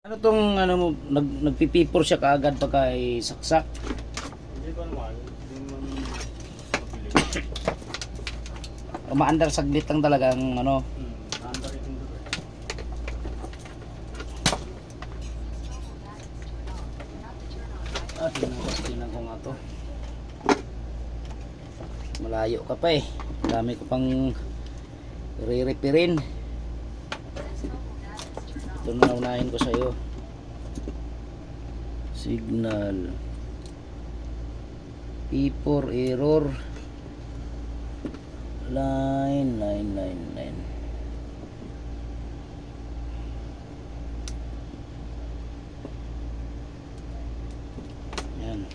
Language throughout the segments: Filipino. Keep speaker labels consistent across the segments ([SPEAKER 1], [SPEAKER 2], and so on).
[SPEAKER 1] Ano tong ano mo nag nagpipipor siya kaagad pagka ay saksak?
[SPEAKER 2] Hindi ko naman. Hindi mabili.
[SPEAKER 1] Umaandar saglit lang talaga ang ano.
[SPEAKER 2] Hmm. Nandar itong doon.
[SPEAKER 1] Ah, tingnan ko, nga to. Malayo ka pa eh. Dami ko pang re-repairin. Ito na unahin ko sa'yo. Signal. P4 error. Line, line, line, line. Yan.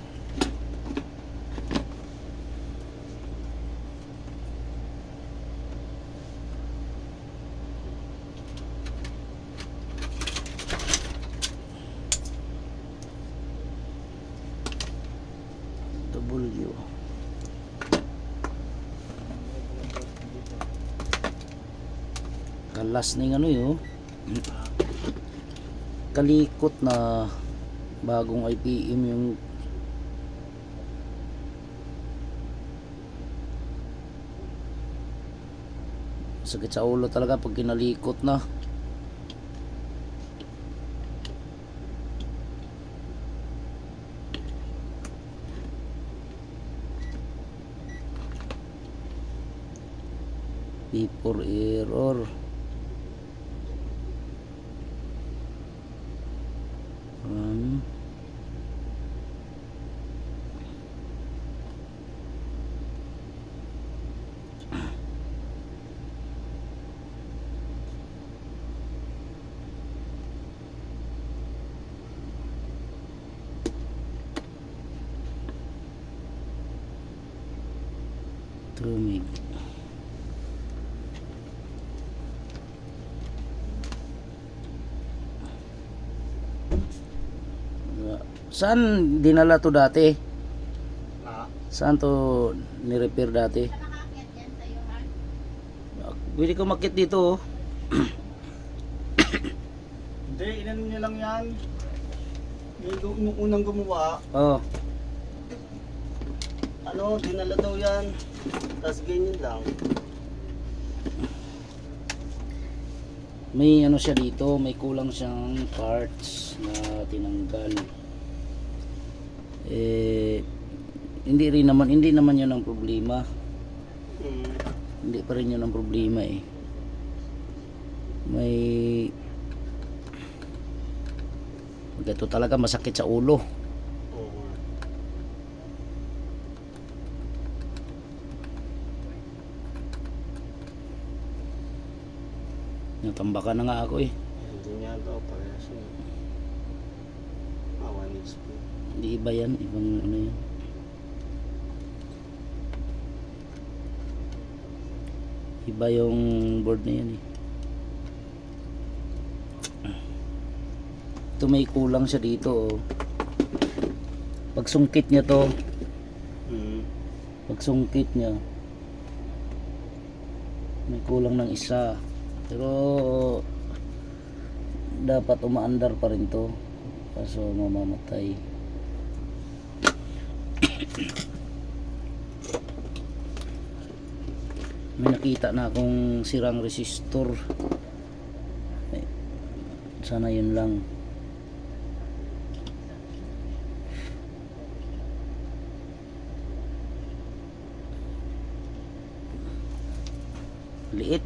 [SPEAKER 1] W. Kalas na yung ano yun. Kalikot na bagong IPM yung sakit sa ulo talaga pag kinalikot na P4 error um, tumig Saan dinala to dati? Saan to ni-repair dati? Pwede ko makit dito oh.
[SPEAKER 2] Hindi, inan niya lang yan. Yung, unang gumawa,
[SPEAKER 1] Oh,
[SPEAKER 2] ano, dinala daw yan. Tapos ganyan lang.
[SPEAKER 1] may ano siya dito, may kulang siyang parts na tinanggal. Eh hindi rin naman hindi naman 'yun ang problema.
[SPEAKER 2] Hmm.
[SPEAKER 1] Hindi pa rin 'yun ang problema eh. May Gato talaga masakit sa ulo. Natambakan na nga ako eh.
[SPEAKER 2] Hindi niya daw parehas yun. Ah, 1 HP.
[SPEAKER 1] Hindi iba yan, ibang ano yan. Iba yung board na yan eh. Ito may kulang siya dito oh. Pag sungkit niya to,
[SPEAKER 2] Hmm.
[SPEAKER 1] pag sungkit niya, may kulang ng isa. Pero dapat umaandar pa rin to. Kaso mamamatay. May nakita na akong sirang resistor. Sana yun lang. Liit.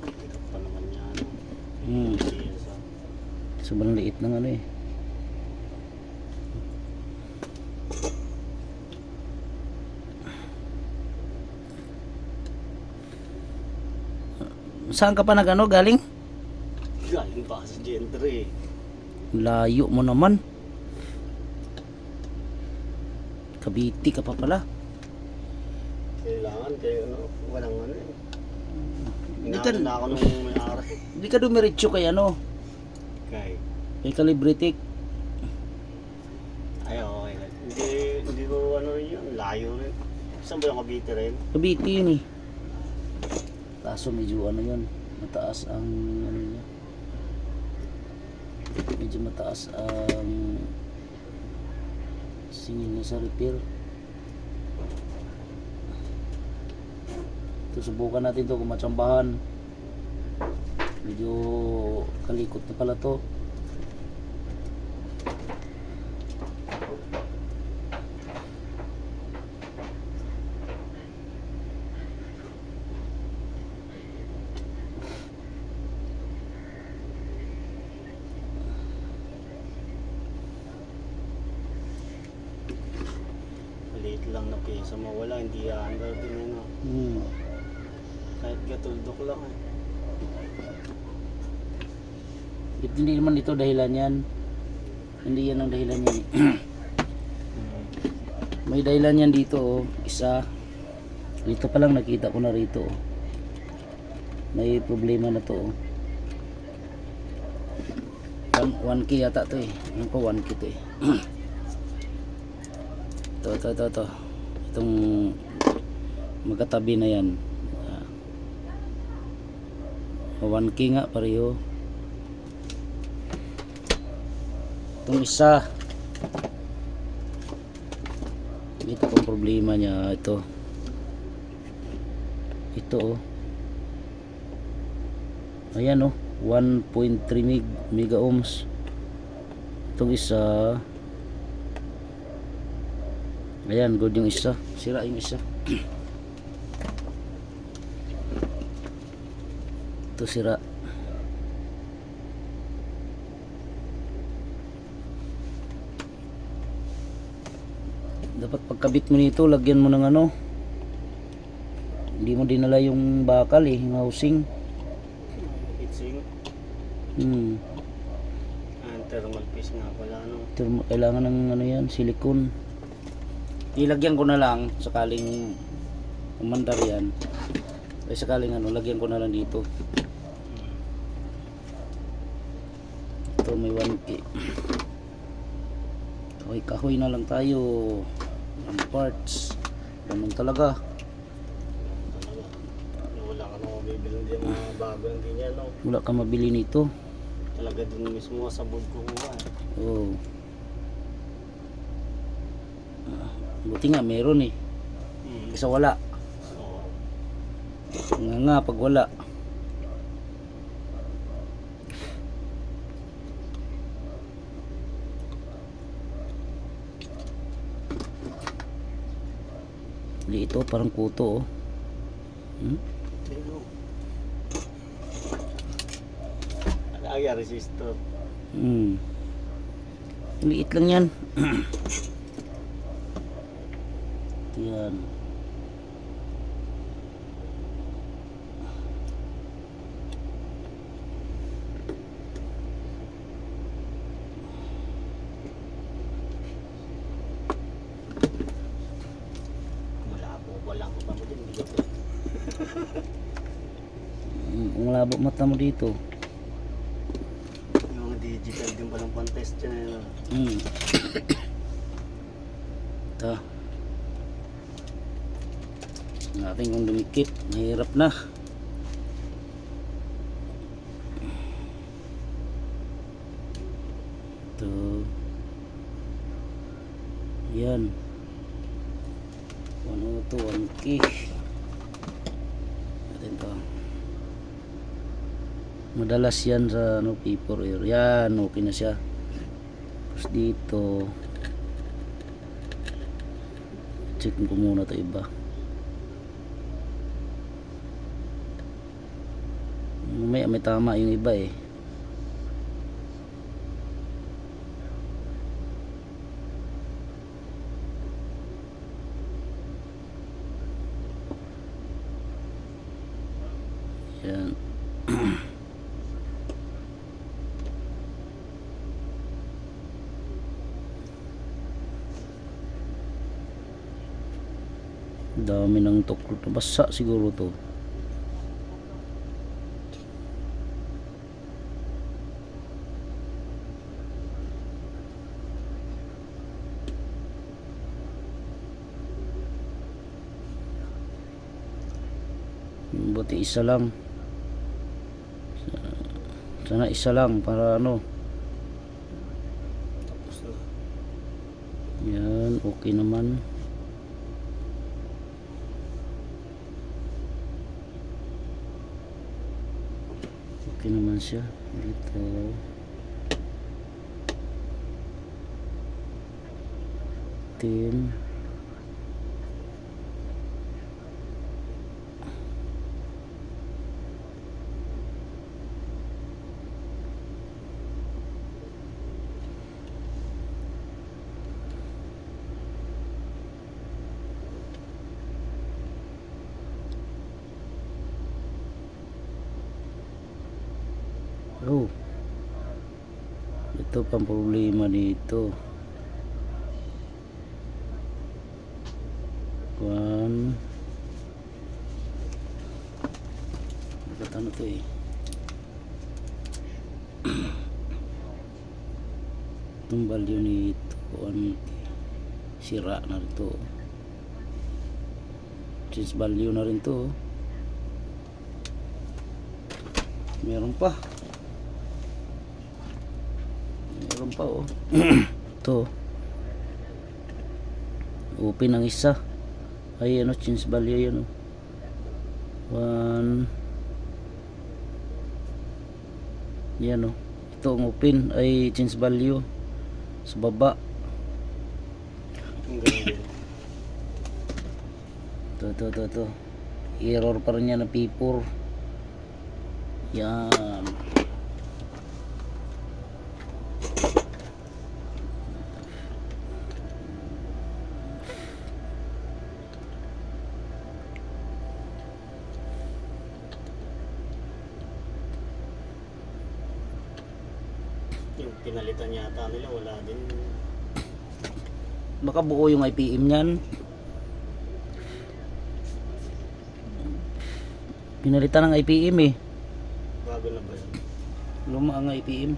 [SPEAKER 2] Hirap pa naman yan.
[SPEAKER 1] Hmm.
[SPEAKER 2] Yes, ah.
[SPEAKER 1] Sobrang liit ng ano eh. Saan ka pa nagano galing?
[SPEAKER 2] Galing pa sa gentry.
[SPEAKER 1] Layo mo naman. Kabiti ka pa pala.
[SPEAKER 2] Kailangan kayo, ano, walang ano eh.
[SPEAKER 1] Hindi ka-
[SPEAKER 2] na ako nung may-ari.
[SPEAKER 1] Hindi ka dumiretso kay ano,
[SPEAKER 2] Kay,
[SPEAKER 1] kay Calibritic.
[SPEAKER 2] ay, okay. Hindi, hindi ko ano rin yun, layo rin. Saan ba yung Cavite rin?
[SPEAKER 1] Kabiti yun eh. Kaso medyo ano yun, mataas ang ano niya. medyo mataas ang singil niya sa repair ito subukan natin to kung matsambahan medyo kalikot na pala to
[SPEAKER 2] Maliit lang na pyesa mawala, hindi under din ano.
[SPEAKER 1] hmm.
[SPEAKER 2] Kahit gatuldok lang eh.
[SPEAKER 1] It, hindi naman ito dahilan yan hindi yan ang dahilan yan may dahilan yan dito oh. Isa dito pa lang nakita ko na rito oh. may problema na to oh. 1, 1k yata to eh. Ano ko 1k to eh. Ito ito ito ito. Itong magkatabi na yan. Ah. 1k nga pareho itong isa. Ito kung problema niya. Ito. Ito oh. Ayan oh. 1.3 meg mega ohms. Itong isa. Ayan good yung isa. Sira yung isa. Ito sira dapat pagkabit mo nito lagyan mo ng ano. Hindi mo dinala yung bakal eh yung housing.
[SPEAKER 2] Itsing.
[SPEAKER 1] hmm.
[SPEAKER 2] Ah, thermal piece nga pala ano.
[SPEAKER 1] Ito, kailangan ng ano yan silicone. Ilagyan ko na lang sakaling umandar yan. Ay sakaling ano lagyan ko na lang dito. Ito may 1k kahoy kahoy na lang tayo ang parts ganun talaga.
[SPEAKER 2] Wala ka nang mabibili din mga bago hindi niya no.
[SPEAKER 1] wala ka mabili nito
[SPEAKER 2] Talaga dun mismo sa board ko eh.
[SPEAKER 1] oh Ah, buti nga meron eh
[SPEAKER 2] Hmm.
[SPEAKER 1] kasi wala
[SPEAKER 2] Oo.
[SPEAKER 1] nga nga pag wala Di ito parang kuto oh. Hmm?
[SPEAKER 2] Lagi resistor.
[SPEAKER 1] Hmm. Liit lang yan. yan.
[SPEAKER 2] Malabo wala ko pa mo din dito.
[SPEAKER 1] Hmm, Ang labo mata mo dito.
[SPEAKER 2] Yung mga digital din palang contest yan eh.
[SPEAKER 1] Hmm. Ito. Natin kung dumikit. Mahirap na. Ito. Yan. Ano to? 1K. Natin to. Madalas yan sa ano, paper air. Yan, okay na siya. Tapos dito check ko muna to iba may may tama yung iba eh yan dami ng tukrot basa siguro to. Buti isa lang. Sana isa lang para ano. Yan okay naman. Okay naman siya. Dito. Tin. Oh. Ito pang problema dito. One. Dapat ano to eh. Itong value nito. Ano sira na rin to. Change value na rin to. Meron pa. Meron pa oh. Ito. Open ang isa. Ay ano, change value yan oh. One. Yan oh. Ito ang open ay change value. Sa baba. Ito, ito, ito, ito. Error pa rin yan na P4. Yan.
[SPEAKER 2] Yung pinalitan yata nila, wala din.
[SPEAKER 1] Baka buo yung IPM niyan. Pinalitan ng IPM eh.
[SPEAKER 2] Bago na ba yun?
[SPEAKER 1] Luma ang IPM.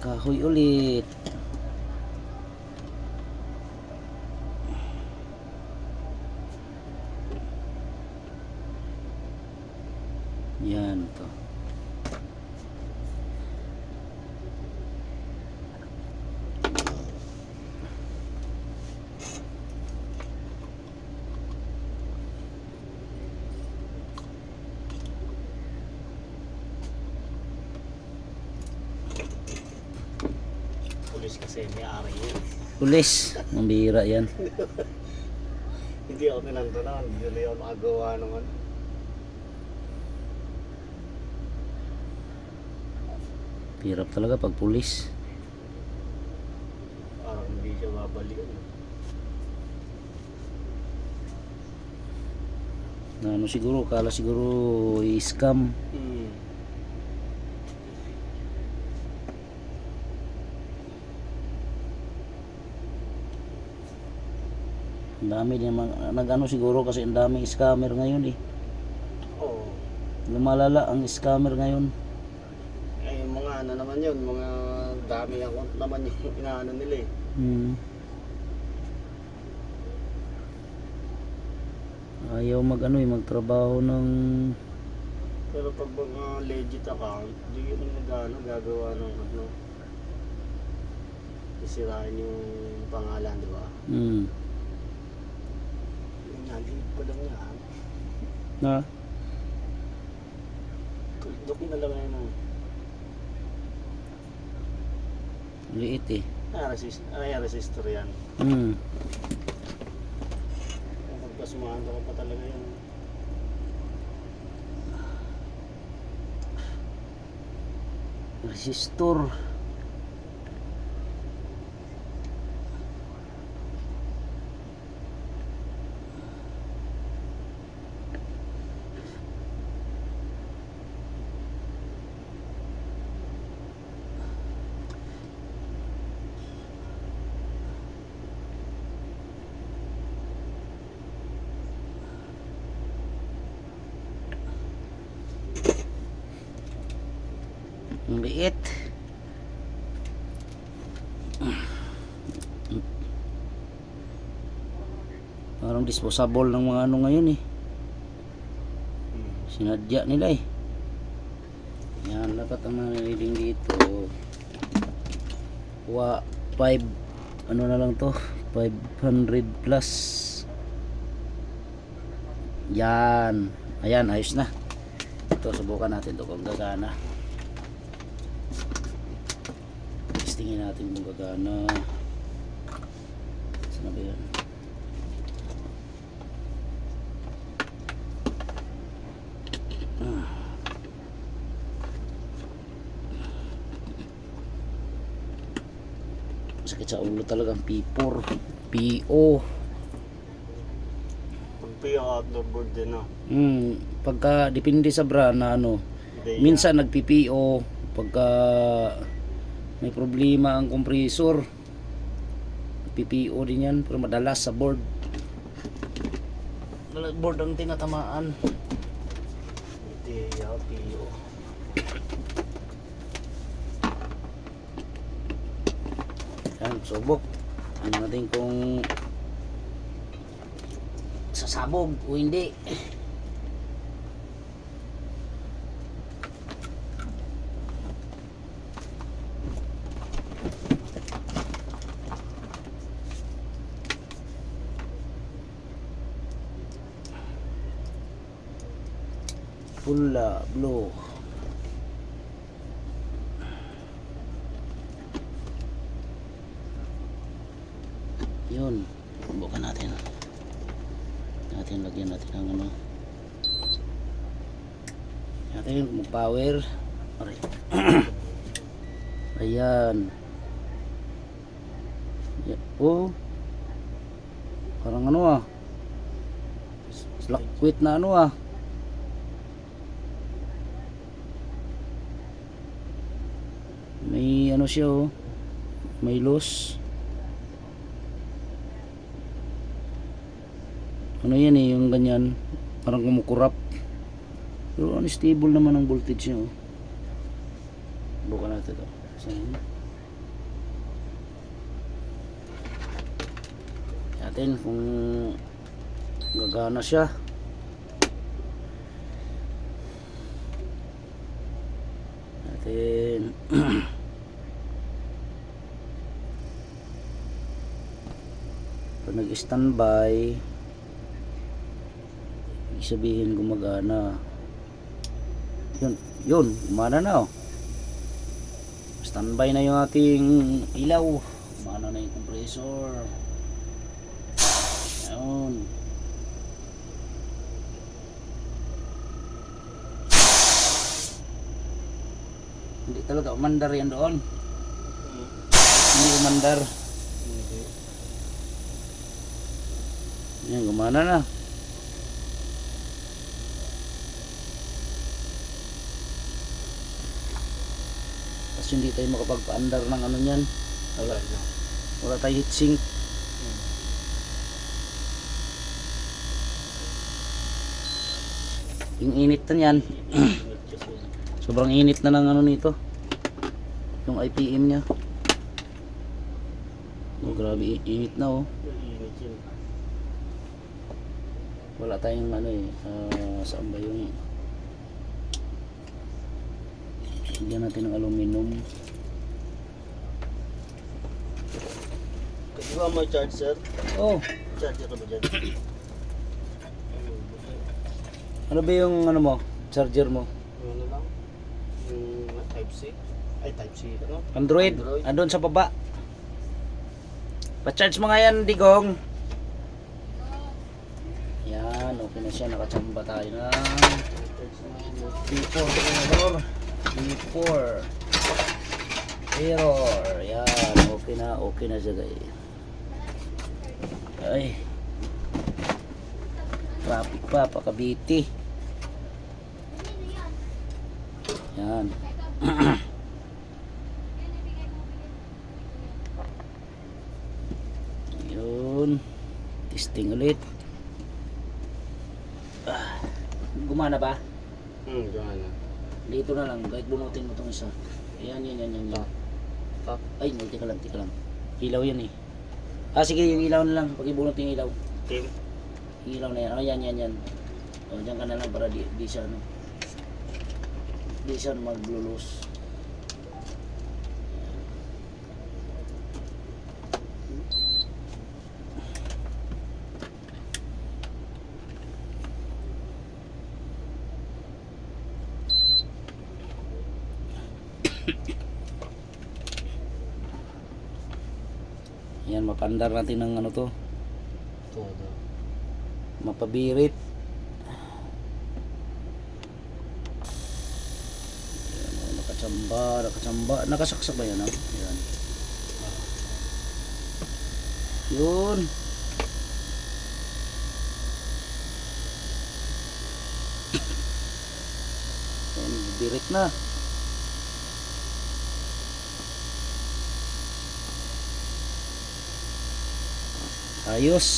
[SPEAKER 1] Kahoy ulit. Yan to.
[SPEAKER 2] Pulis kasi may ari yun.
[SPEAKER 1] Pulis. Bihira yan.
[SPEAKER 2] Hindi ako tinantunan, hindi na ako makagawa naman.
[SPEAKER 1] Hirap talaga pag pulis.
[SPEAKER 2] Parang hindi siya babalikan.
[SPEAKER 1] Na ano siguro, kala siguro i-scam.
[SPEAKER 2] Hmm.
[SPEAKER 1] Ang dami din mga, nag-ano siguro kasi ang daming scammer ngayon eh.
[SPEAKER 2] Oo.
[SPEAKER 1] Lumalala ang scammer ngayon.
[SPEAKER 2] Eh, mga ano naman yun, mga dami account naman yung inaano nila eh.
[SPEAKER 1] Hmm. Ayaw mag ano eh, magtrabaho ng
[SPEAKER 2] Pero pag mga legit account, hindi yun nag-ano, gagawa ng ano. Isirain yung pangalan, di ba?
[SPEAKER 1] hmm.
[SPEAKER 2] Lang yan.
[SPEAKER 1] Na,
[SPEAKER 2] Doki na lang yan.
[SPEAKER 1] liit eh.
[SPEAKER 2] Ah, resist, ay, resistor yan.
[SPEAKER 1] Hmm.
[SPEAKER 2] Kung pagpasumahan ka pa talaga yan.
[SPEAKER 1] Resistor. Ang liit. Parang disposable ng mga ano ngayon eh. Sinadya nila eh. Yan, dapat ang reading dito. Wa 5 ano na lang to? 500 plus. Yan. Ayan, ayos na. Ito, subukan natin to kung gagana. Testingin natin kung gagana. Saan na ba yan? Sakit sa ulo talaga ang P4. PO.
[SPEAKER 2] Pag piyak outdoor din ah.
[SPEAKER 1] Hmm, pagka depende sa brand na ano,
[SPEAKER 2] Hindi
[SPEAKER 1] minsan nagpi-PO pagka may problema ang compressor. PPO din yan pero madalas sa board. Board ang tinatamaan.
[SPEAKER 2] Piyo.
[SPEAKER 1] Yan, subok. Ano natin kung sasabog o hindi. Pula, blue. Yun. Bukan natin. Natin lagyan natin ng ano. Natin mag power. Aray. Ayan. Ya- Oh. Parang ano ah. Slakwit na ano ah. May ano siya oh. May loss. ano yan eh, yung ganyan, parang kumukurap. Pero ano, stable naman ang voltage niya, oh. Bukan natin ito. Saan? Natin kung gagana siya. Natin. nag-standby, sabihin gumagana yun yun gumana na oh. Standby na yung ating ilaw. Gumana na yung compressor. Yun. Hindi talaga umandar yan doon. Hindi umandar
[SPEAKER 2] Hindi.
[SPEAKER 1] Yan gumana na Tapos hindi tayo makapagpa-andar ng ano niyan. Wala, wala tayo heat sink. Yung init na yan.
[SPEAKER 2] Init kasi.
[SPEAKER 1] Sobrang init na ng ano nito. Yung IPM niya. Oh, grabe init na oh.
[SPEAKER 2] Init yun.
[SPEAKER 1] Wala tayong ano eh. ah, saan ba yung... Lagyan natin ng aluminum.
[SPEAKER 2] Di ba may charger?
[SPEAKER 1] Oh,
[SPEAKER 2] Charger ka ba dyan?
[SPEAKER 1] ano ba yung ano mo? Charger mo?
[SPEAKER 2] Ano lang? Yung Type-C? Ay, Type-C. Ano?
[SPEAKER 1] Android?
[SPEAKER 2] Android.
[SPEAKER 1] Andun sa baba. Pa-charge mo nga yan, Digong. Yan, okay na siya. Nakachamba tayo na. P4 error. P4. Error. Yan, okay na. Okay na siya, guys. Ay. Traffic pa, pakabiti. Yan. Yun. Testing ulit. Ah, gumana ba?
[SPEAKER 2] Hmm, gano'n.
[SPEAKER 1] Dito na lang, kahit bunutin mo itong isa. Ayan, yan, yan, yan. yan.
[SPEAKER 2] Tap.
[SPEAKER 1] Ay, no, tika lang, tika lang. Ilaw yan eh. Ah, sige, yung ilaw na lang. Pag ibunot yung ilaw.
[SPEAKER 2] Team.
[SPEAKER 1] Yung ilaw na yan. Oh, yan, yan, yan. O, dyan ka na lang para di, di siya, ano. Di siya maglulus. Yan, mapandar natin ng ano to.
[SPEAKER 2] Todo.
[SPEAKER 1] Mapabirit. Yan, oh, nakachamba, nakachamba. Nakasaksak ba yan? Oh? Yan. Yun. Yan, birit na. Ayos.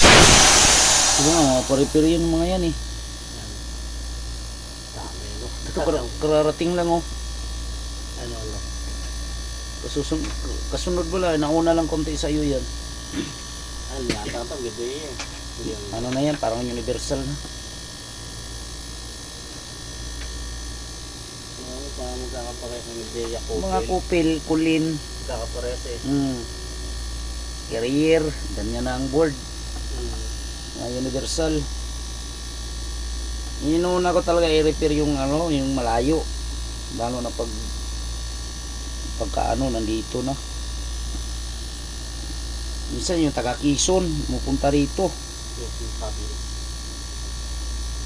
[SPEAKER 1] Diba nga, mga pare-pare yun mga yan eh.
[SPEAKER 2] Dami, no?
[SPEAKER 1] Ito kar- kararating lang oh.
[SPEAKER 2] Ano, ano?
[SPEAKER 1] Kasusun kasunod wala, nauna lang konti sa iyo yan.
[SPEAKER 2] Ano, yata ito, gede eh.
[SPEAKER 1] Ano na yan, parang universal na.
[SPEAKER 2] Parang magkakapares ng ideya ko.
[SPEAKER 1] Mga kupil, kulin,
[SPEAKER 2] Magkakapares eh.
[SPEAKER 1] mm, carrier, ganyan na ang board.
[SPEAKER 2] Hmm.
[SPEAKER 1] Mga universal. Inuna ko talaga i-repair yung ano, yung malayo. Lalo na pag pagka ano, nandito na. Minsan yung taga Quezon, pupunta rito.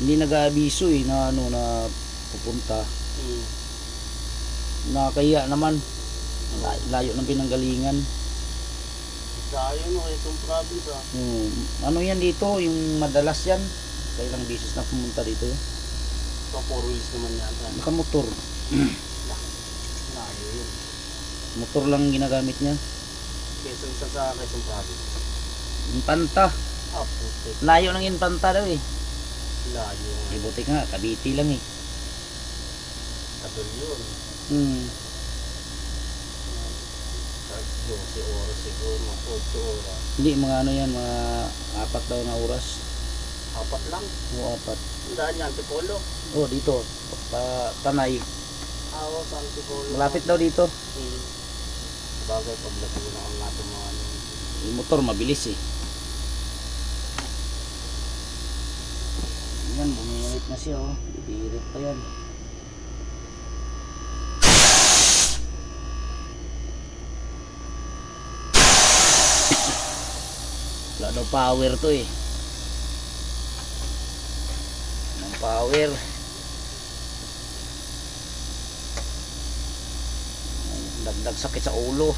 [SPEAKER 1] Hindi nag-aabiso eh na ano na pupunta.
[SPEAKER 2] Hmm.
[SPEAKER 1] Nakakaya naman. Layo, ng pinanggalingan.
[SPEAKER 2] Tayo no, itong province ah.
[SPEAKER 1] Yung, ano yan dito, yung madalas yan. Kailang beses na pumunta dito.
[SPEAKER 2] Ito, four wheels naman yata.
[SPEAKER 1] Nakamotor.
[SPEAKER 2] Layo yun.
[SPEAKER 1] Motor lang ginagamit niya.
[SPEAKER 2] Quezon sa sa Quezon province.
[SPEAKER 1] Impanta.
[SPEAKER 2] Ah, putik.
[SPEAKER 1] Layo ng Impanta daw eh.
[SPEAKER 2] Layo.
[SPEAKER 1] Eh buti nga, Cavite lang eh.
[SPEAKER 2] Katol yun.
[SPEAKER 1] Hmm.
[SPEAKER 2] Kahit 12 oras siguro, mga 8 oras.
[SPEAKER 1] Hindi, mga ano yan, mga apat daw na oras.
[SPEAKER 2] Apat lang.
[SPEAKER 1] O apat.
[SPEAKER 2] Ang daan niya, Antipolo.
[SPEAKER 1] Oh, dito. Pa, tanay.
[SPEAKER 2] Awa sa Antipolo.
[SPEAKER 1] Malapit daw dito.
[SPEAKER 2] Hmm. Bagay, paglaki na ang natin mga ano.
[SPEAKER 1] Yung motor mabilis eh. Yan, bumirit na siya oh. Bibirit pa yan. Wala daw power to eh. Ang power. Dagdag sakit sa ulo.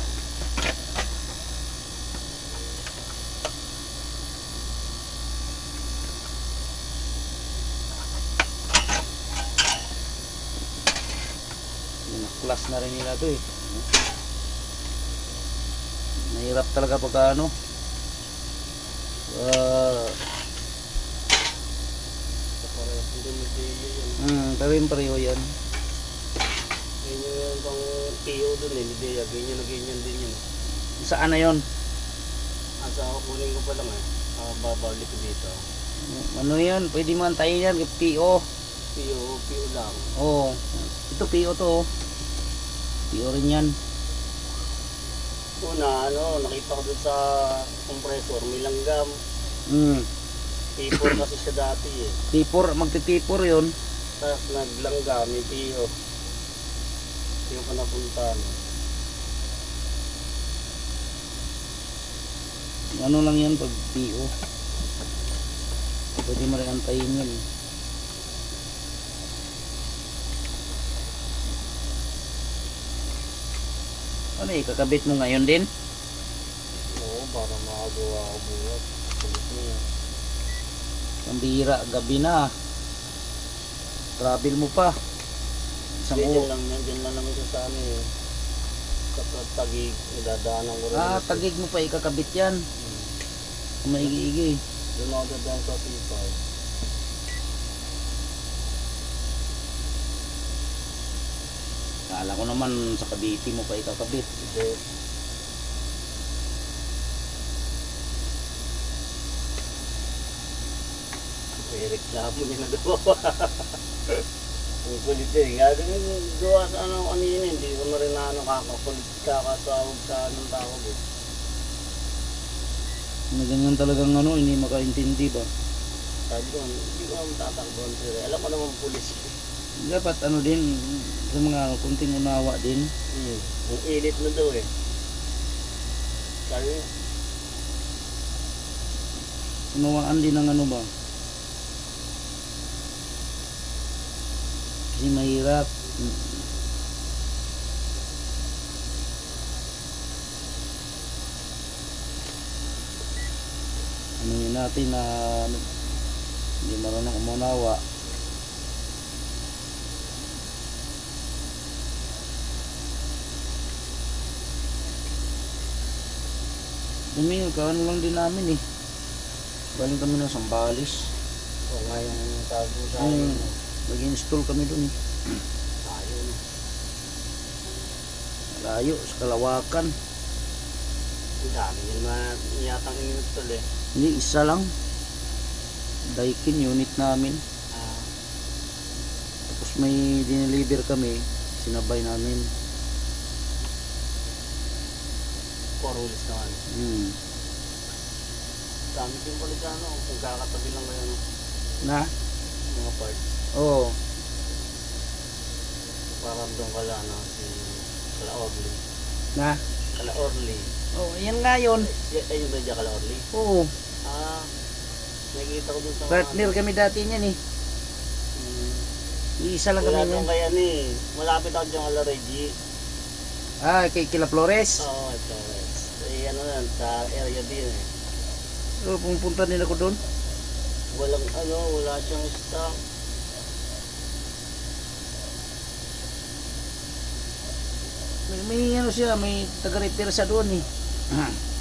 [SPEAKER 1] Class na rin nila to eh. Mahirap talaga pagka ano. Uh,
[SPEAKER 2] Sa parehas hindi mo yun.
[SPEAKER 1] mm, pareho yan.
[SPEAKER 2] Ganyan yung pang PO dun eh, hindi Dea. Ganyan na ganyan din yun.
[SPEAKER 1] Saan na yon?
[SPEAKER 2] Asa ako kunin ko pa lang eh. Ah, babalik ko dito.
[SPEAKER 1] Ano yan? Pwede mo antayin yan. PO.
[SPEAKER 2] PO, PO lang.
[SPEAKER 1] Oo. Ito PO to. oh. PO rin yan.
[SPEAKER 2] Una, ano, nakita ko dun sa compressor, may langgam.
[SPEAKER 1] Mm.
[SPEAKER 2] P4 kasi siya dati eh.
[SPEAKER 1] T4, magti-T4 yun.
[SPEAKER 2] Tapos naglanggam, may PO. Yung ka napunta, no?
[SPEAKER 1] Ano lang yan pag PO. Pwede mo rin antayin yun. Ano eh, kakabit mo ngayon din?
[SPEAKER 2] Oo, para makagawa ako buhat.
[SPEAKER 1] Pambira, gabi na. Travel mo pa. Isang
[SPEAKER 2] Hindi, dyan lang, yan, dyan lang naman siya sa ano eh. Kapag tagig, nadadaanan ko rin.
[SPEAKER 1] Ah, tagig mo pa ikakabit yan.
[SPEAKER 2] Hmm.
[SPEAKER 1] Kung maigi-igi.
[SPEAKER 2] Doon ako dadaan sa sipay.
[SPEAKER 1] Kala ko naman sa kabiti mo pa ikakabit.
[SPEAKER 2] Ito. May reklamo niya nagawa. Ang kulit eh. Gagawin mo gawa sa ano kanina. Hindi ko na rin na ano kakakulit kakatawag ka ng tawag eh.
[SPEAKER 1] Na ganyan talagang ano, hindi makaintindi ba?
[SPEAKER 2] Sabi ko, hindi ko matatakbuhan sila. Alam ko naman pulis.
[SPEAKER 1] Dapat ano din, sa mga kunting unawa din.
[SPEAKER 2] Hmm. Ang init na daw eh. Niya,
[SPEAKER 1] Unawaan din ng ano ba? Kasi mahirap. Ano yun natin na ano, hindi marunong umunawa. Dumi, kaano lang din namin eh. Galing kami ng Sambales.
[SPEAKER 2] o nga yung mo sa
[SPEAKER 1] Ay,
[SPEAKER 2] akin.
[SPEAKER 1] nag-install kami dun eh.
[SPEAKER 2] Tayo na.
[SPEAKER 1] Layo, sa Kalawakan.
[SPEAKER 2] Ang dami yun na yatang ininstall eh.
[SPEAKER 1] Hindi, isa lang. Daikin unit namin.
[SPEAKER 2] Ah,
[SPEAKER 1] Tapos may dineliver kami. Sinabay namin.
[SPEAKER 2] Four wheels naman.
[SPEAKER 1] Hmm.
[SPEAKER 2] Dami din pala dyan, no? Kung kakatabi lang kayo, no?
[SPEAKER 1] Na?
[SPEAKER 2] Mga parts.
[SPEAKER 1] Oo.
[SPEAKER 2] Parang doon ka lang, no? Si Kala Orly.
[SPEAKER 1] Na?
[SPEAKER 2] Kala Orly.
[SPEAKER 1] Oo, oh, yan nga yun.
[SPEAKER 2] Y- ayun ba dyan Kala Orly?
[SPEAKER 1] Oo.
[SPEAKER 2] Ah, nakikita ko dun sa.
[SPEAKER 1] Partner kami dati niyan eh.
[SPEAKER 2] Hmm.
[SPEAKER 1] Iisa lang
[SPEAKER 2] Wala
[SPEAKER 1] kami
[SPEAKER 2] doon
[SPEAKER 1] niyan.
[SPEAKER 2] kay ano eh. Malapit ako dyan kala Reggie.
[SPEAKER 1] Ah, kay Kila Flores.
[SPEAKER 2] Oo, oh, ito. Ano yan, sa area din eh.
[SPEAKER 1] Oo, pumunta din ako doon.
[SPEAKER 2] Walang ano, wala siyang stock.
[SPEAKER 1] May, may ano siya, may taga-repair siya doon eh.